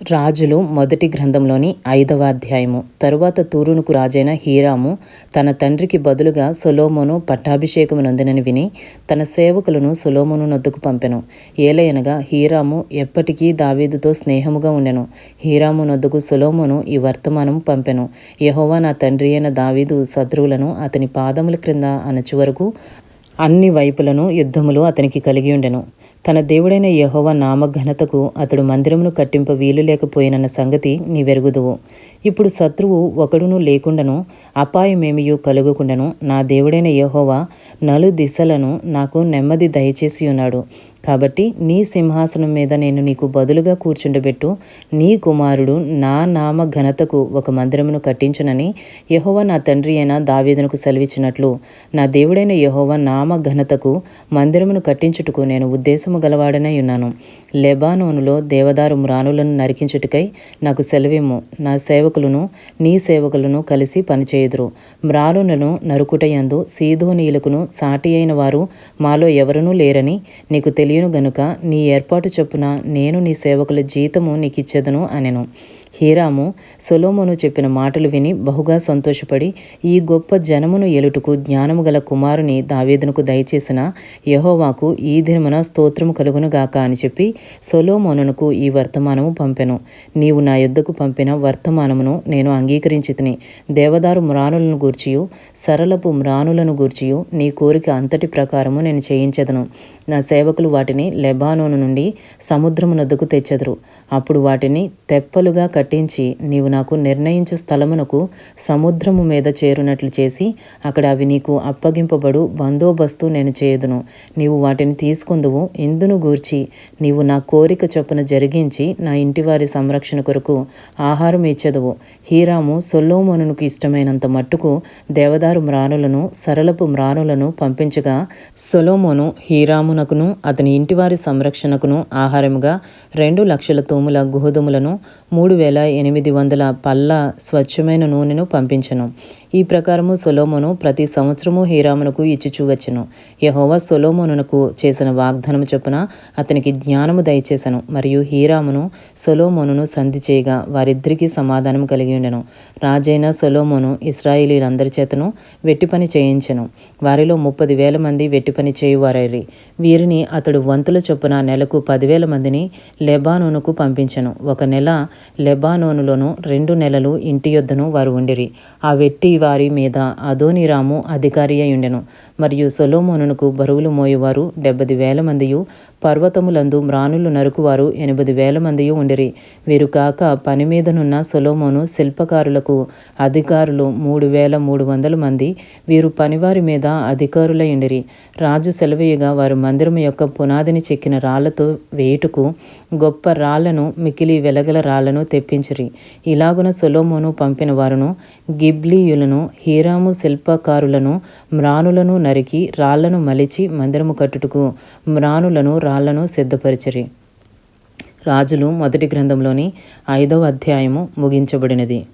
రాజులు మొదటి గ్రంథంలోని ఐదవ అధ్యాయము. తరువాత తూరునుకు రాజైన హీరాము తన తండ్రికి బదులుగా సొలోమోను పట్టాభిషేకము నొందినని విని తన సేవకులను సొలోమోను నొద్దుకు పంపెను. ఏలయనగా హీరాము ఎప్పటికీ దావీదుతో స్నేహముగా ఉండెను. హీరాము నొద్దుకు సొలోమోను ఈ వర్తమానం పంపెను. యహోవా నా తండ్రి అయిన దావీదు శత్రువులను అతని పాదముల క్రింద అనచు వరకు అన్ని వైపులను యుద్ధములు అతనికి కలిగి ఉండెను. తన దేవుడైన యహోవ నామఘనతకు అతడు మందిరమును కట్టింప వీలు లేకపోయినన్న సంగతి నీవెరుగుదువు. ఇప్పుడు శత్రువు ఒకడును లేకుండాను అపాయమేమియు కలుగకుండాను నా దేవుడైన యహోవ నలు దిశలను నాకు నెమ్మది దయచేసి ఉన్నాడు కాబట్టి నీ సింహాసనం మీద నేను నీకు బదులుగా కూర్చుండబెట్టు. నీ కుమారుడు నా నామ ఘనతకు ఒక మందిరమును కట్టించునని యహోవ నా తండ్రి అయిన దావేదనకు సెలవిచ్చినట్లు. నా దేవుడైన యహోవ నామ ఘనతకు మందిరమును కట్టించుటకు నేను ఉద్దేశము గలవాడనై ఉన్నాను. లెబానోనులో దేవదారు మ్రానులను నరికించుటకై నాకు సెలవేమో నా సేవకులను నీ సేవకులను కలిసి పనిచేయుదురు. మ్రానులను నరుకుటయందు సీధోనీయులకును సాటి అయిన వారు మాలో ఎవరనూ లేరని నీకు తెలియ తెలియను గనుక నీ ఏర్పాటు చొప్పున నేను నీ సేవకుల జీతము నీకిచ్చేదను అనెను. హీరాము సొలోమోను చెప్పిన మాటలు విని బహుగా సంతోషపడి ఈ గొప్ప జనమును ఎలుటుకు జ్ఞానము గల కుమారుని దావేదునకు దయచేసిన యహోవాకు ఈ దినమున స్తోత్రము కలుగునుగాక అని చెప్పి సొలోమోనునకు ఈ వర్తమానము పంపెను. నీవు నా యుద్ధకు పంపిన వర్తమానమును నేను అంగీకరించి తిని దేవదారు మ్రానులను గూర్చియు సరళపు మ్రానులను గూర్చియు నీ కోరిక అంతటి ప్రకారము నేను చేయించదను. నా సేవకులు వాటిని లెబానోను నుండి సముద్రమునొద్దకు తెచ్చెదరు. అప్పుడు వాటిని తెప్పలుగా కట్టించి నీవు నాకు నిర్ణయించు స్థలమునకు సముద్రము మీద చేరునట్లు చేసి అక్కడ అవి నీకు అప్పగింపబడు బందోబస్తు నేను చేయదును. నీవు వాటిని తీసుకుందువు. ఇందును గూర్చి నీవు నా కోరిక చొప్పున జరిగించి నా ఇంటివారి సంరక్షణ కొరకు ఆహారం ఇచ్చేదవు. హీరాము సొల్లోమోనుకు ఇష్టమైనంత మట్టుకు దేవదారు మ్రానులను సరళపు మ్రానులను పంపించగా సొలోమోను హీరామునకును అతని ఇంటివారి సంరక్షణకును ఆహారముగా రెండు లక్షల తూముల గోధుమలను మూడు వేల ఎనిమిది వందల పళ్ళ స్వచ్ఛమైన నూనెను పంపించను. ఈ ప్రకారము సొలోమోను ప్రతి సంవత్సరము హీరామునకు ఇచ్చుచూ వచ్చెను యహోవా సొలోమోనునకు చేసిన వాగ్దానము చొప్పున అతనికి జ్ఞానము దయచేసను. మరియు హీరామును సొలోమోనును సంధి చేయగా వారిద్దరికీ సమాధానం కలిగి ఉండెను రాజైన సొలోమోను ఇస్రాయిలీలందరి చేతను వెట్టి పని చేయించెను. వారిలో ముప్పది వేల మంది వెట్టి పని చేయువారైరి. వీరిని అతడు వంతుల చొప్పున నెలకు పదివేల మందిని లెబానోనుకు పంపించెను. ఒక నెల లెబానోనులోను రెండు నెలలు ఇంటి యొద్దను వారు ఉండిరి. ఆ వెట్టి వారి మీద అదోనిరాము అధికారి అయ్యుండెను మరియు సొలోమోనునకు బరువులు మోయువారు డెబ్బది వేల మందియు పర్వతములందు మ్రానులు నరుకువారు ఎనిమిది వేల మందియు ఉండిరి. వీరు కాక పని మీదనున్న సొలోమోను శిల్పకారులకు అధికారులు మూడు వేల మూడు వందల మంది వీరు పనివారి మీద అధికారులై ఉండిరి రాజు సెలవేయగా వారు మందిరం యొక్క పునాదిని చెక్కిన రాళ్ళతో వేటుకు గొప్ప రాళ్ళను మికిలి వెలగల రాళ్ళను తెప్పించిరి. ఇలాగున సొలోమోను పంపిన వారును గిబ్లీయులను హీరాము శిల్పకారులను మ్రానులను నరికి రాళ్ళను మలిచి మందిరము కట్టుటకు మ్రానులను రాళ్ళను సిద్ధపరిచిరి. రాజులు మొదటి గ్రంథంలోని ఐదవ అధ్యాయము ముగించబడినది.